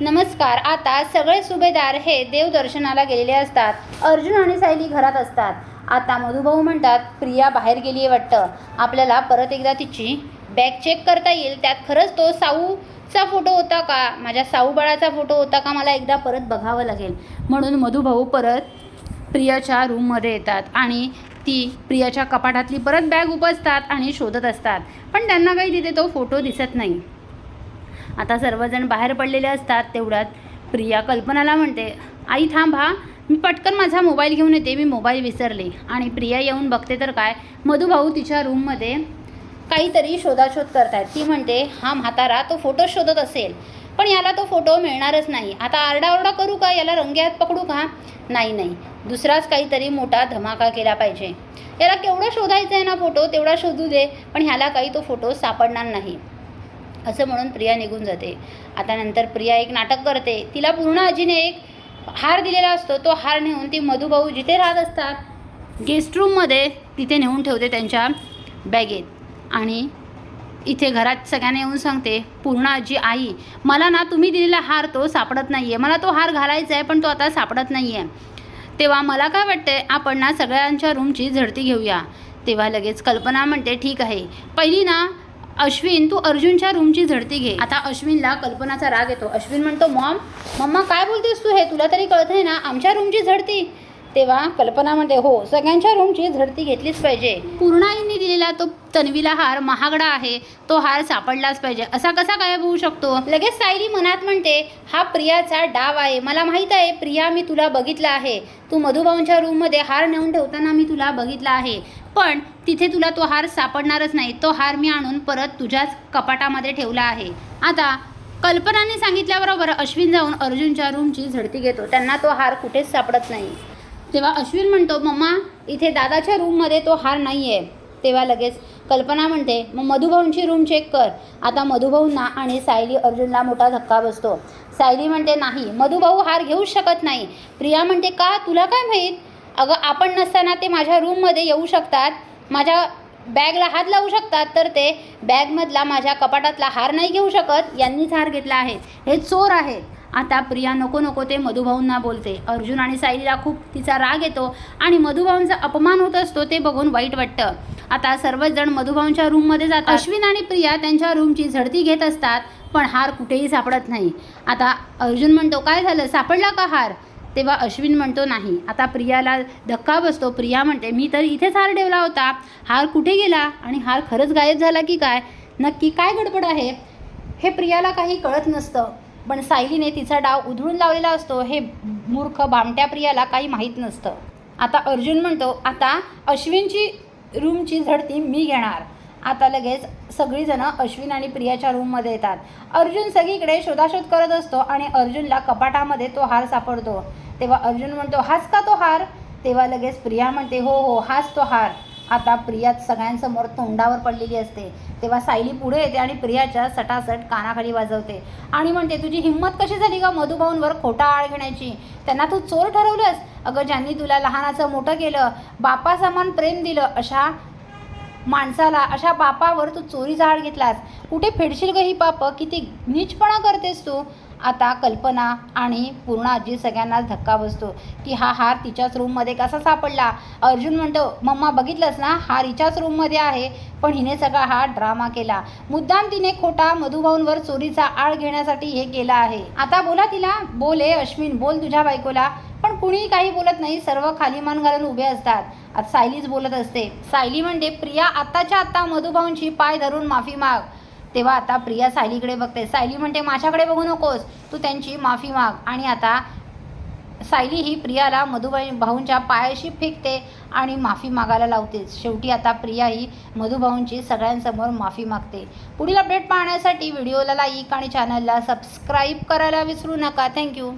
नमस्कार आता सगळे सुभेदार हे देवदर्शनाला गेलेले असतात. अर्जुन आणि सायली घरात असतात. आता मधुभाऊ म्हणतात प्रिया बाहेर गेली आहे वाटतं. आपल्याला परत एकदा तिची बॅग चेक करता येईल. त्यात खरंच तो साऊचा फोटो होता का? माझ्या साऊ बाळाचा फोटो होता का? मला एकदा परत बघावं लागेल. म्हणून मधुभाऊ परत प्रियाच्या रूममध्ये येतात आणि ती प्रियाच्या कपाटातली परत बॅग उपसतात आणि शोधत असतात. पण त्यांना काही तिथे तो फोटो दिसत नाही. आता सर्वजण बाहेर पडलेले असतात तेवढ्यात. प्रिया कल्पनाला म्हणते आई थांब हा मी पटकन माझा मोबाईल घेऊन येते मी मोबाईल विसरले. आणि प्रिया येऊन बघते तर काय मधुभाऊ तिच्या रूममध्ये काहीतरी शोधाशोध करतायत. ती म्हणते हा म्हातारा तो फोटो शोधत असेल पण याला तो फोटो मिळणारच नाही. आता आरडाओरडा करू का? याला रंग्यात पकडू का? नाही नाही दुसराच काहीतरी मोठा धमाका केला पाहिजे. याला केवढं शोधायचं आहे ना फोटो तेवढा शोधू दे पण ह्याला काही तो फोटो सापडणार नाही. असं म्हणून प्रिया निघून जाते. आता नंतर प्रिया एक नाटक करते. तिला पूर्ण आजीने एक हार दिलेला असतो. तो हार नेऊन ती मधुभाऊ जिथे राहत असतात गेस्ट रूममध्ये तिथे नेऊन ठेवते त्यांच्या बॅगेत. आणि इथे घरात सगळ्यांना येऊन सांगते पूर्ण आजी आई मला ना तुम्ही दिलेला हार तो सापडत नाही आहे मला तो हार घालायचा आहे पण तो आता सापडत नाही आहे तेव्हा मला काय वाटतंय आपण ना सगळ्यांच्या रूमची झडती घेऊया. तेव्हा लगेच कल्पना म्हणते ठीक आहे. पहिली ना अश्विन तू अर्जुनच्या रूमची झडती घे. आता अश्विनला कल्पनाचा राग येतो. अश्विन म्हणतो मॉम मम्मा काय बोलतेस तू हे? तुला तरी कळत आहे ना आमच्या रूमची झडती. तेव्हा कल्पना म्हणते हो सगळ्यांच्या रूमची झडती घेतलीच पाहिजे. पूर्णाईंनी दिलेला तो तन्वीला हार महागडा आहे. तो हार सापडलाच पाहिजे. असा कसा गायब होऊ शकतो? लगेच सायली मनात म्हणते हा प्रियाचा डाव आहे. मला माहीत आहे प्रिया मी तुला बघितला आहे. तू मधुभाऊंच्या रूममध्ये हार नेऊन ठेवताना मी तुला बघितला आहे. पण तिथे तुला तो हार सापडणारच नाही. तो हार मी आणून परत तुझ्याच कपाटामध्ये ठेवला आहे. आता कल्पनाने सांगितल्याबरोबर अश्विन जाऊन अर्जुनच्या रूमची झडती घेतो. त्यांना तो हार कुठेच सापडत नाही. तेव्हा अश्विन म्हणतो मम्मा इथे दादाच्या रूममध्ये तो हार नाही आहे तेव्हा लगेच कल्पना म्हणते मग मधुभाऊंची रूम चेक कर. आता मधुभाऊंना आणि सायली अर्जुनला मोठा धक्का बसतो. सायली म्हणते नाही मधुभाऊ हार घेऊच शकत नाही. प्रिया म्हणते का? तुला काय माहीत? अगं आपण नसताना ते माझ्या रूममध्ये येऊ शकतात. माझ्या बॅगला हात लावू शकतात तर ते बॅगमधला माझ्या कपाटातला हार नाही घेऊ शकत. यांनीच हार घेतला आहे. हे चोर आहे आता प्रिया नको नको ते मधुभाऊंना बोलते. अर्जुन आणि सायलीला खूप तिचा राग येतो आणि मधुभाऊंचा अपमान होत असतो ते बघून वाईट वाटतं. आता सर्वच जण मधुभाऊंच्या रूममध्ये जातात. अश्विन आणि प्रिया त्यांच्या रूमची झडती घेत असतात पण हार कुठेही सापडत नाही. आता अर्जुन म्हणतो काय झालं? सापडला का हार? तेव्हा अश्विन म्हणतो नाही आता प्रियाला धक्का बसतो. प्रिया म्हणते मी तर इथेच हार ठेवला होता. हार कुठे गेला? आणि हार खरंच गायब झाला की काय? नक्की काय गडबड आहे? हे प्रियाला काही कळत नसतं. पण सायलीने तिचा डाव उधळून लावलेला असतो हे मूर्ख बामट्या प्रियाला काही माहीत नसतं. आता अर्जुन म्हणतो आता अश्विनची रूमची झडती मी घेणार. आता लगेच सगळीजणं अश्विन आणि प्रियाच्या रूममध्ये येतात. अर्जुन सगळीकडे शोधाशोध करत असतो आणि अर्जुनला कपाटामध्ये तो हार सापडतो. तेव्हा अर्जुन म्हणतो हाच का तो हार? तेव्हा लगेच प्रिया म्हणते हो हो हाच तो हार. आता प्रिया सगळ्यांसमोर तोंडावर पडलेली असते. तेव्हा सायली पुढे येते आणि प्रियाच्या सटासट कानाखाली वाजवते. आणि म्हणते तुझी हिंमत कशी झाली का मधुभाऊंवर खोटा आळ घेण्याची? त्यांना तू चोर ठरवलंस? अगं ज्यांनी तुला लहानाचं मोठं केलं बापा समान प्रेम दिलं अशा माणसाला अशा बापावर तू चोरीचा आळ घेतलास. कुठे फेडशील ग ही पाप? किती नीचपणा करतेस तू. आता कल्पना आणि पूर्ण आजी सगळ्यांनाच धक्का बसतो की हा हार तिच्याच रूममध्ये कसा सापडला? अर्जुन म्हणतो मम्मा बघितलंस ना? हार हिच्याच रूममध्ये आहे. पण हिने सगळा हा ड्रामा केला. मुद्दाम तिने खोटा मधुभाऊंवर चोरीचा आळ घेण्यासाठी हे केलं आहे. आता बोला तिला. बोल ए अश्विन. बोल तुझ्या बायकोला. पण कुणीही काही बोलत नाही सर्व खाली मान घालून उभे असतात. आता सायलीच बोलत असते. सायली म्हणते प्रिया आत्ताच्या आत्ता मधुभाऊंची पाय धरून माफी माग. तेव्हा आता प्रिया सायलीकडे बघते. सायली म्हणते माझ्याकडे बघू नकोस. तू त्यांची माफी माग. आणि आता सायली ही प्रियाला मधुबाई भाऊंच्या पायाशी फेकते आणि माफी मागायला लावते. शेवटी आता प्रिया ही मधुभाऊंची सगळ्यांसमोर माफी मागते. पुढील अपडेट पाहण्यासाठी व्हिडिओला लाईक आणि चॅनलला सबस्क्राईब करायला विसरू नका. थँक्यू